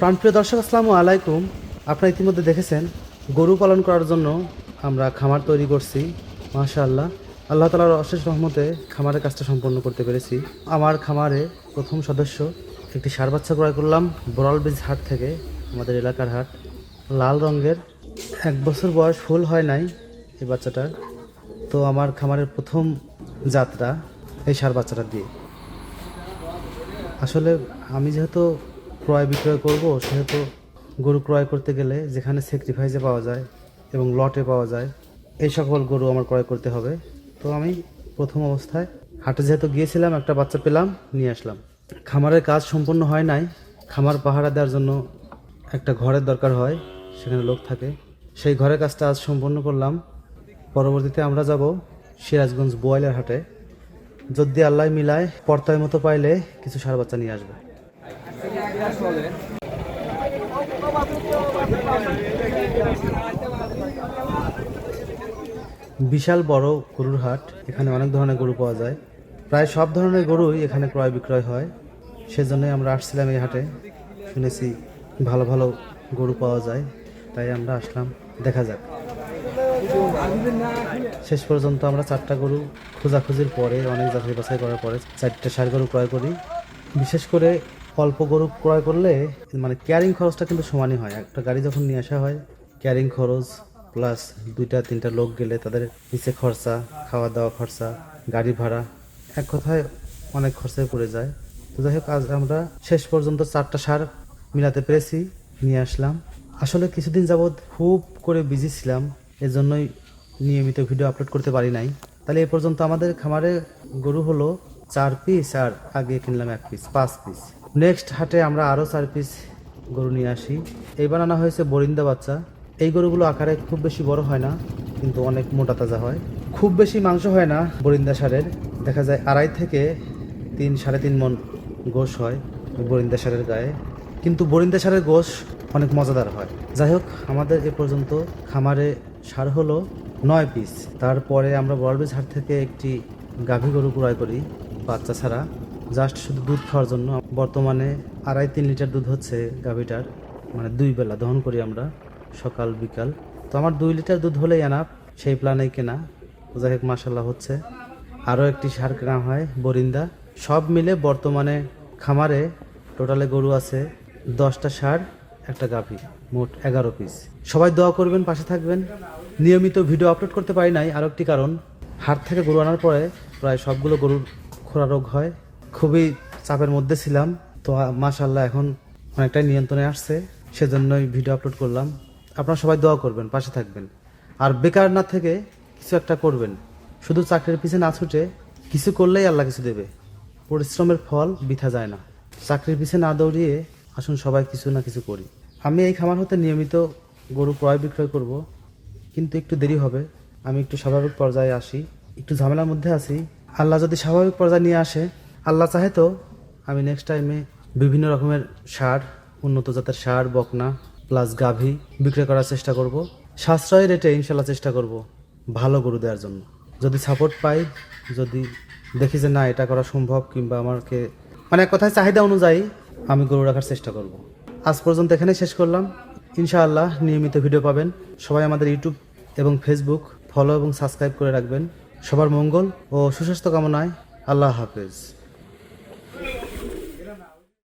প্রাণপ্রিয় দর্শক, আসসালামু আলাইকুম। আপনারা ইতিমধ্যে দেখেছেন, গরু পালন করার জন্য আমরা খামার তৈরি করছি, মাশাআল্লাহ। আল্লাহ তালার অশেষ রহমতে খামারের কাজটা সম্পন্ন করতে পেরেছি। আমার খামারে প্রথম সদস্য, একটি সার বাচ্চা ক্রয় করলাম, বড়াল বীজ হাট থেকে, আমাদের এলাকার হাট। লাল রঙের, এক বছর বয়স ফুল হয় নাই এই বাচ্চাটার। তো আমার খামারের প্রথম যাত্রা এই সার বাচ্চাটা দিয়ে। আসলে আমি যেহেতু ক্রয় বিক্রয় করব, সেহেতু গরু ক্রয় করতে গেলে যেখানে স্যাক্রিফাইসে পাওয়া যায় এবং লটে পাওয়া যায়, এই সকল গরু আমার ক্রয় করতে হবে। তো আমি প্রথম অবস্থায় হাটে যেহেতু গিয়েছিলাম, একটা বাচ্চা পেলাম, নিয়ে আসলাম। খামারের কাজ সম্পূর্ণ হয় নাই। খামার পাহারা দেওয়ার জন্য একটা ঘরের দরকার হয়, সেখানে লোক থাকে। সেই ঘরের কাজটা আজ সম্পন্ন করলাম। পরবর্তীতে আমরা যাব সিরাজগঞ্জ বোয়ালের হাটে। যদি আল্লাহ মিলায় পর্তায় মতো পাইলে কিছু সার বাচ্চা নিয়ে আসবে। বিশাল বড় গরুর হাট, এখানে অনেক ধরনের গরু পাওয়া যায়। প্রায় সব ধরনের গরুই এখানে ক্রয় বিক্রয় হয়। সেজন্যই আমরা আসছিলাম এই হাটে। শুনেছি ভালো ভালো গরু পাওয়া যায়। তাই আমরা আসলাম। দেখা যাক। শেষ পর্যন্ত আমরা চারটা গরু খোঁজাখুঁজির পরে, অনেক যাচাই বাছাই করার পরে চারটে সার গরু ক্রয় করি। বিশেষ করে অল্প গরু ক্রয় করলে মানে ক্যারিং খরচটা কিন্তু সমানই হয়। একটা গাড়ি যখন নিয়ে আসা হয় ক্যারিং খরচ প্লাস দুইটা, তিনটা লোক গেলে তাদের নিচে খরচা খাওয়া দাওয়া খরচা, গাড়ি ভাড়া, এক কথায় অনেক খরচায় পড়ে যায়। তো যাই হোক, আজ আমরা শেষ পর্যন্ত চারটা সার মিলাতে পেরেছি, নিয়ে আসলাম। আসলে কিছুদিন যাবৎ খুব করে বিজি ছিলাম, এজন্যই নিয়মিত ভিডিও আপলোড করতে পারি নাই। তাহলে এ পর্যন্ত আমাদের খামারে গরু হলো চার পিস আর আগে কিনলাম এক পিস পাঁচ পিস নেক্সট হাটে আমরা আরও চার পিস গরু নিয়ে আসি। এইবার আনা হয়েছে বরিন্দা বাচ্চা। এই গরুগুলো আকারে খুব বেশি বড় হয় না, কিন্তু অনেক মোটা তাজা হয়। খুব বেশি মাংস হয় না বরিন্দা সারের। দেখা যায় আড়াই থেকে তিন, সাড়ে তিন মন গোশ হয় বরিন্দা সারের গায়ে। কিন্তু বরিন্দা সারের গোশ অনেক মজাদার হয়। যাই হোক, আমাদের এ পর্যন্ত খামারে সার হলো নয় পিস তারপরে আমরা বড়বিজ হাট থেকে একটি গাভী গরু ক্রয় করি বাচ্চা ছাড়া। জাস্ট শুধু দুধ খাওয়ার জন্য, বর্তমানে আড়াই তিন লিটার দুধ হচ্ছে গাভীটার মানে দুই বেলা দহন করি আমরা, সকাল, বিকাল। তো আমার দুই লিটার দুধ হলেই আনা সেই প্ল্যানেই কেনা। যাই হোক মাসাল্লাহ হচ্ছে। আরও একটি সার কেনা হয়, বরিন্দা। সব মিলে বর্তমানে খামারে টোটালে গরু আছে দশটা সার, একটা গাভী, মোট এগারো পিস সবাই দোয়া করবেন, পাশে থাকবেন। নিয়মিত ভিডিও আপলোড করতে পারি নাই, আরও একটি কারণ। হাট থেকে গরু আনার পরে প্রায় সবগুলো গরুর খোরা রোগ হয়। খুবই চাপের মধ্যে ছিলাম। তো মাশাল্লাহ এখন অনেকটাই নিয়ন্ত্রণে আসছে। সেজন্যই ভিডিও আপলোড করলাম। আপনারা সবাই দোয়া করবেন, পাশে থাকবেন। আর বেকার না থেকে কিছু একটা করবেন। শুধু চাকরির পিছনে না ছুটে কিছু করলেই আল্লাহ কিছু দেবে। পরিশ্রমের ফল বৃথা যায় না। চাকরির পিছনে না দৌড়িয়ে আসুন সবাই কিছু না কিছু করি। আমি এই খামার হতে নিয়মিত গরু ক্রয় বিক্রয় করব। কিন্তু একটু দেরি হবে। আমি একটু স্বাভাবিক পর্যায়ে আসি। একটু ঝামেলার মধ্যে আছি। আল্লাহ যদি স্বাভাবিক পর্যায়ে নিয়ে আসে আল্লাহ চাহে তো আমি নেক্সট টাইমে বিভিন্ন রকমের সার, উন্নত জাতের সার, বকনা প্লাস গাভী বিক্রয় করার চেষ্টা করব। সাশ্রয় রেটে ইনশাল্লাহ চেষ্টা করব ভালো গরু দেওয়ার জন্য। যদি সাপোর্ট পাই, যদি দেখি যে না, এটা করা সম্ভব কিংবা আমাকে মানে কথায় চাহিদা অনুযায়ী আমি গরু রাখার চেষ্টা করব। আজ পর্যন্ত এখানে শেষ করলাম। ইনশাআল্লাহ নিয়মিত ভিডিও পাবেন। সবাই আমাদের ইউটিউব এবং ফেসবুক ফলো এবং সাবস্ক্রাইব করে রাখবেন। সবার মঙ্গল ও সুস্বাস্থ্য কামনায় আল্লাহ হাফেজ।